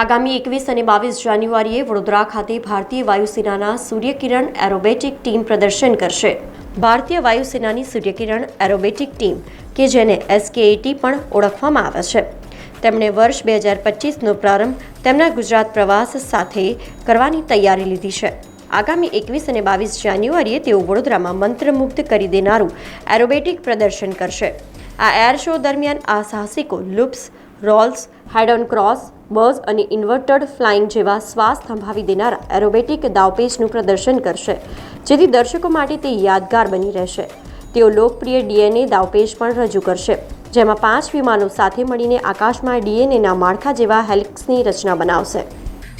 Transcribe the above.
આગામી એકવીસ અને બાવીસ જાન્યુઆરીએ વડોદરા ખાતે ભારતીય વાયુસેનાના સૂર્યકિરણ એરોબેટિક ટીમ પ્રદર્શન કરશે. ભારતીય વાયુસેનાની સૂર્યકિરણ એરોબેટિક ટીમ, કે જેને એસકેએટી પણ ઓળખવામાં આવે છે. તેમણે વર્ષ બે હજાર પચીસનો પ્રારંભ તેમના ગુજરાત પ્રવાસ સાથે કરવાની તૈયારી લીધી છે. આગામી એકવીસ અને બાવીસ જાન્યુઆરીએ તેઓ વડોદરામાં મંત્રમુગ્ધ કરી દેનારું એરોબેટિક પ્રદર્શન કરશે. આ એર શો દરમિયાન આ સાહસિકો loops rolls head on cross buzz અને ઇન્વર્ટેડ ફ્લાઇંગ જેવા શ્વાસ થંભાવી દેનારા એરોબેટિક દાવપેચનું પ્રદર્શન કરશે, જેથી દર્શકો માટે તે યાદગાર બની રહેશે. તેઓ લોકપ્રિય ડીએનએ દાવપેચ પણ રજૂ કરશે, જેમાં પાંચ વિમાનો સાથે મળીને આકાશમાં ડીએનએના માળખા જેવા હેલિક્સની રચના બનાવશે.